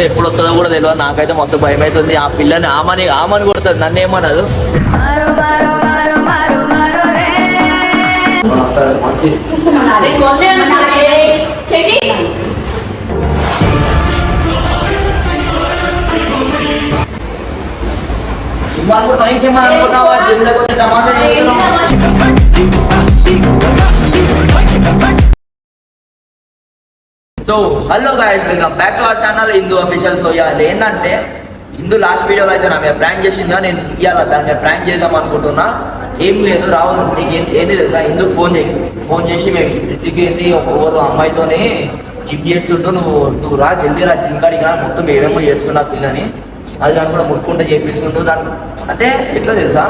ఎప్పుడు వస్తుందో కూడా తెలియదు నాకైతే మస్తు భయం అవుతుంది ఆ పిల్లని ఆమని ఆమని కొడుతుంది నన్ను ఏమనదు. మారో మారో మారో మారో మారో రే సరే మంచిది జిమ్మాకు పైకి అనుకున్నావా జిమ్ లేకపోతే టమాటా చేస్తున్నావు? So hello guys welcome back to our channel Hindu official so ఇవాళ ఏంటంటే హిందూ లాస్ట్ వీడియోలో అయితే నా మీద ప్రాంక్ చేసింది నేను ఇవాళ దాని మీద ప్రాంక్ చేద్దాం అనుకుంటున్నా. ఏం లేదు రాహుల్ నీకు ఏం- ఏంది తెలుసా? ఎందుకు ఫోన్ చేయి. ఫోన్ చేసి మేము రితిక్ ఏంది ఒక ఎవరో అమ్మాయితోనే జిమ్ చేస్తుంటూ నువ్వు నువ్వు రా జల్దీ రా జిమ్ కాడికి రా మొత్తం ఏమేమో చేస్తున్నా పిల్లని. అది దాన్ని కూడా ముట్టుకుంటే చేపిస్తుంటూ దాన్ని అంటే ఎట్లా తెలుసా?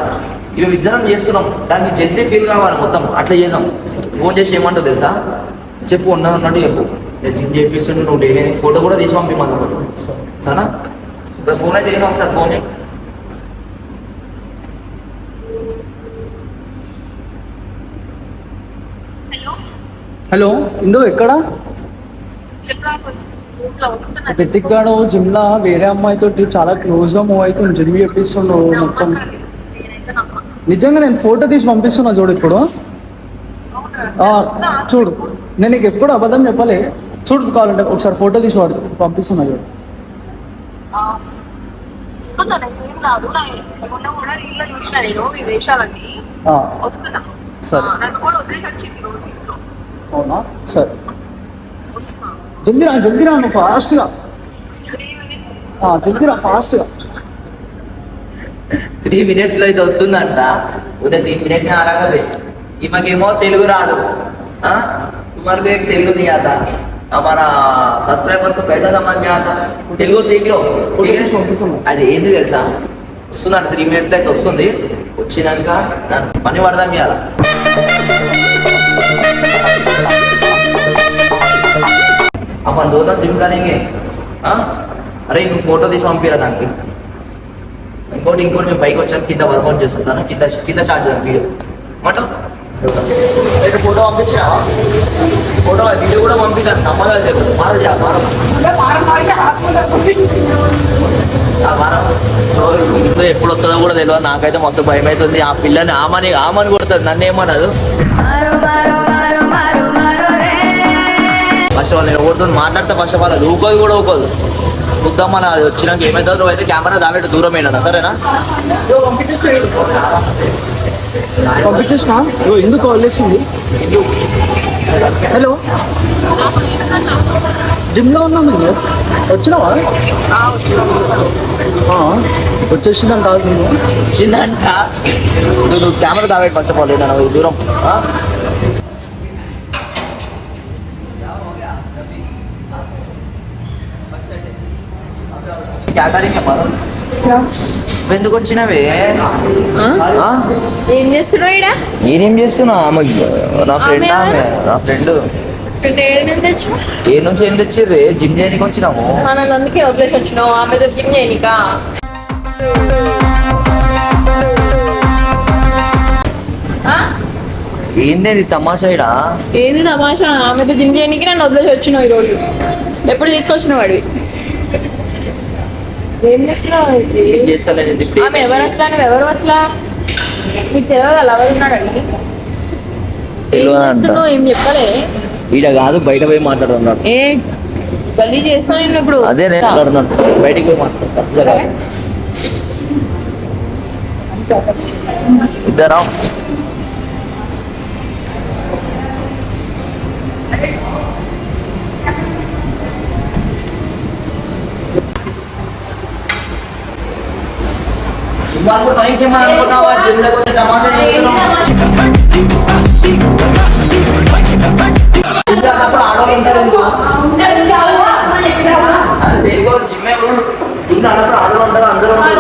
ఇవి ఇద్దరం చేస్తున్నాం దానికి జల్దీ ఫీల్ కావాలి మొత్తం అట్లా చేద్దాం. ఫోన్ చేసి ఏమంటావు తెలుసా? చెప్పు ఉన్నది అన్నట్టు చెప్పు. నేను జిమ్ చేపిస్తుంటే నువ్వు డైలీ ఫోటో కూడా తీసి పంపిమన్నా సరేనా ఇప్పుడు ఫోన్ అయితే ఏదో ఒకసారి ఫోన్ చేయి హలో? ఇందు ఎక్కడ? రితిక్ గాడు జిమ్లా వేరే అమ్మాయితో చాలా క్లోజ్గా మూవ్ అవుతుంది జిమ్ చెప్పిస్తుండు మొత్తం. నిజంగా నేను ఫోటో తీసి పంపిస్తున్నా చూడు ఇప్పుడు. ఆ, చూడు. నేను నీకు ఎప్పుడు అబద్ధం చెప్పలే. చూడు కావాలంటే ఒకసారి ఫోటో తీసి వాడు పంపిస్తున్నా చూడు. అవునా? సరే. జల్దీ రా జల్దీ రా నువ్వు ఫాస్ట్గా. జల్దీ రా ఫాస్ట్గా. త్రీ మినిట్స్లో అయితే వస్తుందంట. ఉదయం త్రీ మినిట్ అలాగే ఈమెకేమో తెలుగు రాదు. కుమార్ తెలుగు నీ అదా हमारा सब्सक्राइबर्स को कैसा समझ में आता తెలుగు सीख लो ठीक है? పంపిస్తున్నా అది ఏంది తెలుసా వస్తుందంట త్రీ మినిట్స్ అయితే వస్తుంది వచ్చినాక దాని పని పడదాం ఇవాళ अपन दोनों जिम करेंगे हाँ? అరే నువ్వు ఫోటో తీసి పంపిరా దానికి ఇంకోటి ఇంకోటి మేము పైకి వచ్చాం కింద వర్కౌట్ చేస్తుంటాను కింద కింద స్టార్ట్ చేద్దాం వీడియో మాట అయితే ఫోటో పంపించినా ఫోటో వీడియో కూడా పంపిస్తాను నమ్మదాలు చెప్పు మారదు సో ఇంట్లో ఎప్పుడు వస్తుందో కూడా తెలియదు. నాకైతే మొత్తం భయం అవుతుంది ఆ పిల్లని ఆమని ఆమని కొడుతుంది. నన్ను ఏమనదు. ఫస్ట్ ఆల్ నేను ఎవరితో మాట్లాడితే ఫస్ట్ ఆఫ్ ఆల్ అది ఊకోదు కూడా ఊకోదు. చూద్దాం మన అది వచ్చినాక ఏమైతుందో నువ్వు అయితే కెమెరా దాబెట్టు దూరం అయినా సరేనా? పంపించేసిన ఇగో ఎందుకు కాల్ చేసింది హలో జిమ్లో ఉన్నాం నేను వచ్చినావా ఆ, వచ్చేసిందని కాదు నేను చిన్నంట నువ్వు నువ్వు కెమెరా దాబెట్టు ఫస్ట్ ఆఫ్ ఆల్ నేను దూరం ఆ? क्या करेंगे మనం నువ్వు ఎందుకు వచ్చినావే? ఆ? ఏం చేస్తున్నావు ఈడ? నేనేం చేస్తున్నా? ఆమె నా ఫ్రెండ్ ఆమె నా ఫ్రెండ్. ఏ నుంచి ఏం తెచ్చిర్రే? జిమ్ చేయడానికి వచ్చినాము. మనం అందుకే వదిలేసి వచ్చినావు. ఆమె జిమ్ చేయనిక? ఏంది తమాషా ఈడ? ఏంది తమాషా? ఆమెతో జిమ్ చేయడానికి నన్ను వదిలేసి వచ్చినావు ఈరోజు. ఎప్పుడు తీసుకొచ్చినావు వాడివి ఏం చేస్తున్నావు ఏం చేస్తలేదు ఆమె ఎవరు అసలు నువ్వు ఎవరు అసలు? మీకు తెలియదు అలా ఎవరు ఉన్నాడని ఏం చెప్పలే. ఈడ కాదు బయట పోయి మాట్లాడుతున్నాడు. ఏ? గల్లీ చేస్తా నేను ఇప్పుడు? అదే నేను మాట్లాడుతున్నాడు సార్ బయటికి పోయి మాట్లాడతాను సరే. ఇద్దరం జిమ్మాకు టైంకి ఏమని అనుకున్నావా జిమ్ లేకపోతే టమాటా చేస్తున్నావు ఆడవాళ్ళు ఉంటారు ఎందుకు అది జిమ్ జిమ్ అన్నప్పుడు ఆడవాళ్ళు ఉంటారు అందరూ ఉంటారు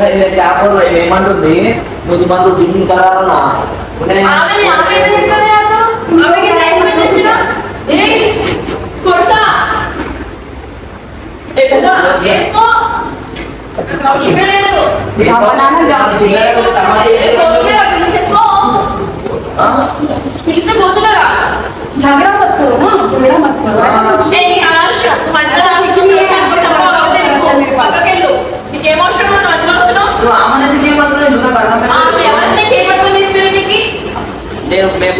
పేపర్లో ఏమంటుంది నువ్వు మందు జిమ్ కరాలన్నా ఆమె ఆమె ఏదో చెప్తుంది నాకు ఆమెకి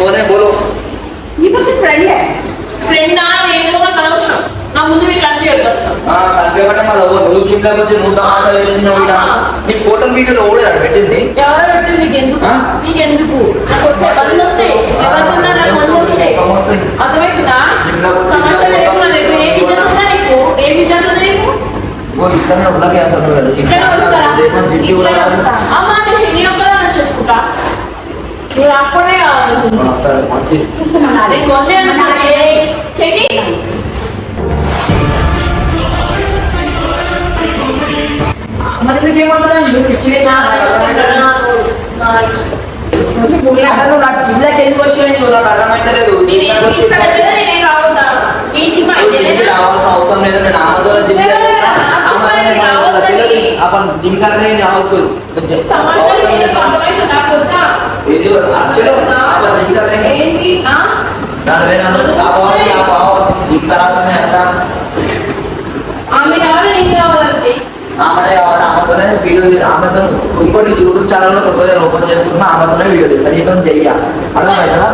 నేను మేము పోనే బోలు ये तो सिर्फ फ्रेंड है ఫ్రెండా ఏదో నాకు అనవసరం నా ముందు మీకు కనిపించదు వస్తాం కలిపేమంటే మా లవ్ నువ్వు జిమ్ లోకి వచ్చి నువ్వు తమాషా చేస్తున్నావు ఈడ. నీకు ఫోటో వీడియోలో ఓడి పెట్టింది ఎవరో పెట్టి నీకు ఎందుకు ఆ? నీకు ఎందుకు నాకు వస్తే బంద్ వస్తాయి ఎవరికన్నా నాకు మందు వస్తాయి కోపం వస్తుంది. అర్థమవుతుందా సమస్య లేదు నా దగ్గర ఏం ఇజ్జత్ ఉందా నీకు ఏం ఇజ్జత్ ఉంది నీకు ఓ ఇక్కడనే ఉన్నది అసలు అర్థమైతలేదు. నేను ఏం తీసుకెళ్ళట్లేదు నేనేం రావద్దా నీ జిమ్ నువ్వు జిమ్కి అయితే రావాల్సిన అవసరం లేదు నేను ఆమెతో జిమ్ చేస్తున్నా. ఆమెతో నేను రావాల్సిన చెల్లెలు. आपण जिम करने नहीं आओ తమాషా లేదు, అర్థమవుతుందా కొడతా? ఇది యూట్యూబ్ ఛానల్లో ఓపెన్ చేసుకున్న ఆమెతోనే వీడియో అర్థమైందా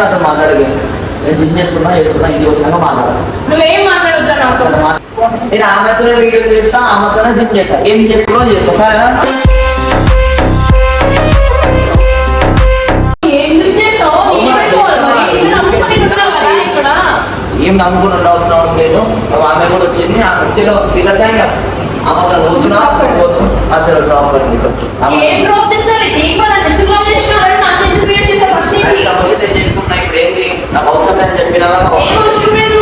అతను మాట్లాడగా నేను చేసుకున్నా చేసుకున్నా మాట్లాడాలి నేను ఆమెతోనే వీడియో చేస్తా ఆమెతోనే జిమ్ చేస్తా. ఏం చేసుకో కదా ఇక్కడ? ఏం నమ్ముకుని ఉండవలసిన అవసరం లేదు. ఆమె కూడా వచ్చింది. ఆమె వచ్చేలో పిల్లలే ఆమెతో పోతున్నా పోతున్నా అసలు డ్రాప్ చేసుకున్నా ఇప్పుడు ఏంది? నాకు అవసరం లేదని చెప్పినా ఏం అవసరం లేదు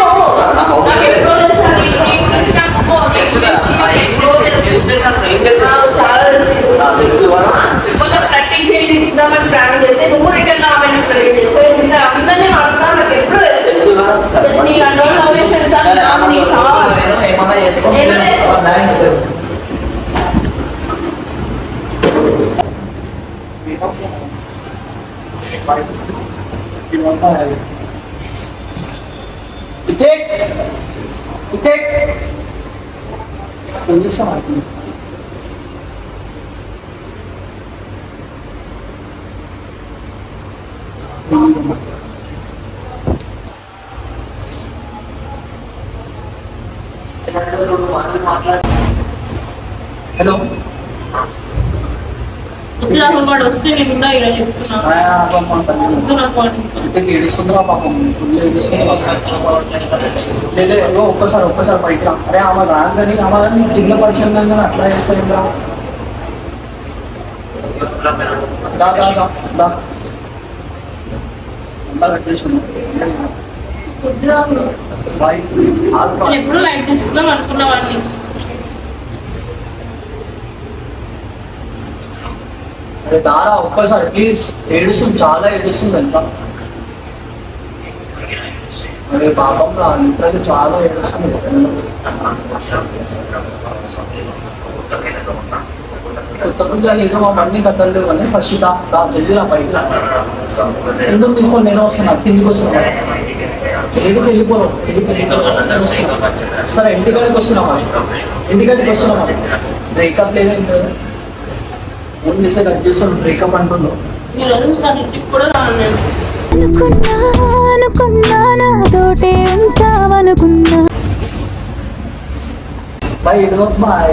నాకు ఎప్పుడో తెలుసా నీ నీ గురించి నాకు ఓ, నీ తెలుసు కదా గురించి ఆ, నాకు ఏం ఎప్పుడో తెలుసు. తెలుసు తెలుసు ఏం తెలుసు నాకు చాలా తెలుసు నీ ఆ, గురించి. తెలుసు కదా? కొంచెం ఫ్లట్టింగ్ చేద్దామని ప్లాన్ చేస్తే నువ్వు రిటర్న్ ఆమెను ఫ్లట్టింగ్ చేస్తావు ఇంకా అందరినీ మాట్లాడుతున్నా నాకు ఎప్పుడో తెలుసు తెలుసు కదా సరే, Yes, నీకు అన్నోడు లవ్ చేసాను సార్ సరే, ఆమె నీకు చాలా నేను ఏమన్నా చేసుకో ఏమన్నా చేసుకో. డైరెక్ట్ ఇటే వాటిని హలో. వాడు వస్తే నేను ఉన్నా ఇలా చెప్తున్నా. వద్దు నాకు వాడు ఇద్దరికి ఏడుస్తుందిరా పాపం. ఏడుస్తుంది లేదా ఏదో ఒక్కసారి ఒక్కసారి బయట రా. అరే ఆమె రాగానే ఆమె జిల్లా పరిచయం కానీ అట్లా చేస్తాయిందిరా దా దా దా దా అంతా కట్టేసుకున్నాం వద్దు నాకు. బాయ్ నేను ఎప్పుడు లైట్ తీసుకుందాం అనుకున్న వాడిని అరే దారా ఒక్కసారి ప్లీజ్ ఏడుస్తుంది చాలా ఏడుస్తుంది తెలుసా? అరే పాపం రా లిటరల్లీ చాలా ఏడుస్తుంది. కొత్త పుద్దాలు ఏదో మా మమ్మీ కథలు అని ఫస్ట్ దా దా జల్దీ రా బయట. ఎందుకు తీసుకొని నేను వస్తున్నా? కిందికి వస్తున్నా. ఇంటికి వెళ్ళిపోను? ఇంటికి వెళ్ళిపోను? నేను వస్తున్నా. సరే ఇంటికాడికి వస్తున్నామా ఇంటికాడికి వస్తున్నామా బ్రేకప్ లేదేం లేదు ఏం చేసే కట్ చేస్తాను బ్రేకప్ అంటున్నావు. నేను. అనుకున్నా అనుకున్నా నాతోటే ఉంటావనుకున్నా. బాయ్ ఇదిగో బాయ్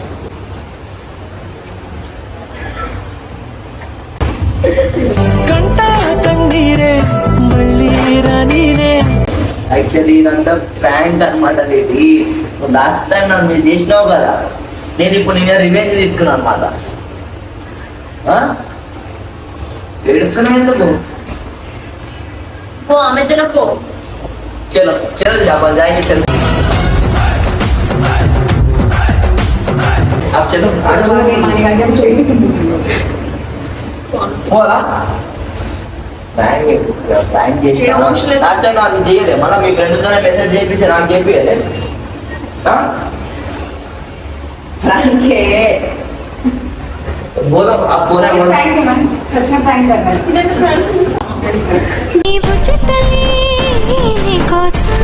కంట కన్నీరే మళ్ళీ రానీనే యాక్చువల్లీ ఇదంతా ప్రాంక్ అనమాట ఇది లాస్ట్ టైం నన్ను మీరు చేసినావు కదా నేను ఇప్పుడు నేను రివెంజ్ తీసుకున్నాను అనమాట ఏడుస్తున్నావు ఎందుకు పో ఆమె పో चलो चलो जापान जाएंगे चलो आप चलो आगे माने का हम चाहिए పోరా బ్యాంక్ బ్యాంక్ చేసి ఏం అవసరం లేదు. లాస్ట్ టైం నాకు చేయలే మళ్ళీ మీ ఫ్రెండ్తోనే మెసేజ్ చేయించి నాకు చేపియలే ఫ్రాంకే बोलो आप बोला बोलो प्रैंक करना सच में प्रैंक करना है నీవు చిత్తలే కోసం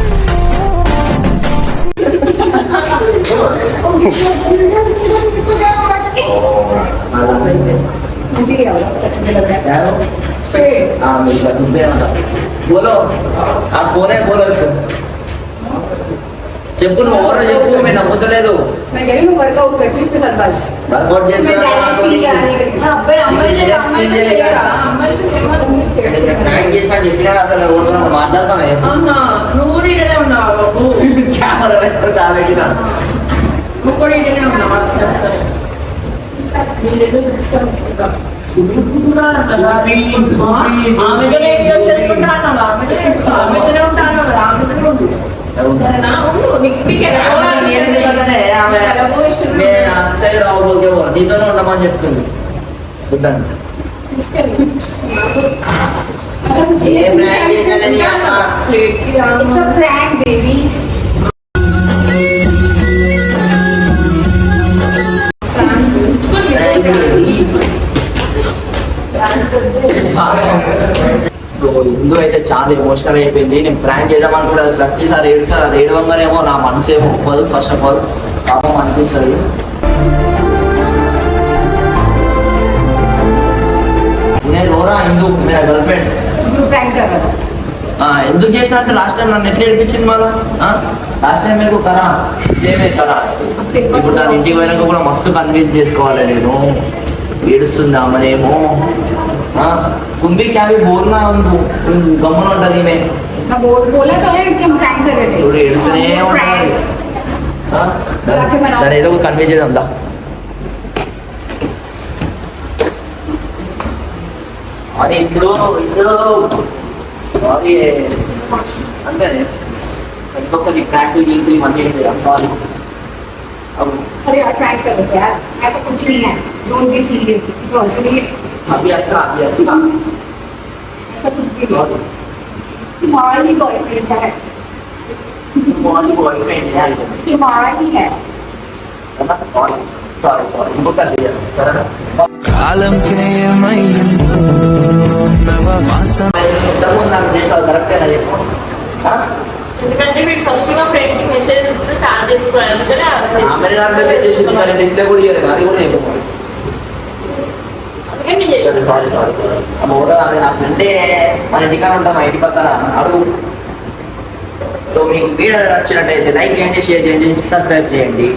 मुझे क्या होगा सच में लग रहा है हाँ मेरी बात सुन रहे हैं बोलो आप बोले बोलो इसको చెప్పు నువ్వు ఎవరో చెప్పు మేము నమ్ముతలేదు मैं कह रही हूँ वर्कआउट करती हूँ इसके साथ बस వర్కౌట్ मैं చేస్తున్నా जाने के लिए जाने के लिए అబ్బాయి అమ్మాయి ఇది చేయాలి, అమ్మాయి ఇది చేయాలి. అమ్మాయిలతో సినిమా ప్రాంక్ చేసినా చెప్పినా అసలు ఎవరితో మాట్లాడతాను ఆహా, నువ్వు కూడా ఇటనే ఉన్నావా బాబు కెమెరా పెట్టుకుని తాగబెట్టిన నువ్వు కూడా ఇటనే ఉన్నావా నీతోనే ఉండమని చెప్తుంది రాను. It's a prank, baby. So Indu అయితే చాలా ఎమోషనల్ అయిపోయింది. నేను ప్లాన్ చేద్దామని కూడా ప్రతిసారి ఏడుసారి ఏమో నా మనసు ఏమో ఒప్పదు ఫస్ట్ ఆఫ్ ఆల్ పాపం అనిపిస్తుంది. నేను రోరా ఇందు మీరు గర్ల్ ఫ్రెండ్ ఎందుకు చేసిన అంటే లాస్ట్ టైం నన్ను ఎట్లా ఏడిపించింది మాలో లాస్ట్ టైం మీకు కరా? ఏమే కరా? ఇప్పుడు దాని ఇంటికి పోయినాక కూడా మస్తు కన్విన్స్ చేసుకోవాలి నేను. ఏడుస్తుందామనేమో. మనేమో కుంభి క్యాబ్ బోల్నా ఉంది గమ్మున ఉంటది ఈమె. చూడు ఏడుస్తూనే ఉండాలి దాని ఏదో కన్వే చేద్దాం దా. మరి ఇప్పుడు ఇందులో సారీ అంతేనే. ఒకసారి ప్రాక్టీస్ చేసి మళ్ళీ సారీ अरे यार प्रैंक कर रहे थे यार ऐसा कुछ नहीं है डोंट बी सीरियस बिकॉज ये अभ्यास अभ्यास ऐसा कुछ भी नहीं तुम्हारा ही बॉयफ्रेंड है बॉडी बॉयफ्रेंड है तुम्हारा ही है సారీ సారీ ఇంకొకసారి చేయాలి సరేనా కాలం కేయమైందో నవ వాసన ఇంతకుముందు నాకు చేసావు కరెక్టేనా చెప్పు ఆ? ఎందుకంటే మీరు ఫస్ట్ మా ఫ్రెండ్ మెసేజ్ చాలా చేసుకోవాలి. అందుకనే ఇంట్లో కూడా ఇవ్వలేదు అది కూడా సారీ అది నా ఫ్రెండే మన ఇంటికాడ ఉంటాం మా ఇంటి పక్కన. అడుగు. సో మీకు వీడియో నచ్చినట్టయితే లైక్ చేయండి షేర్ చేయండి సబ్స్క్రైబ్ చేయండి.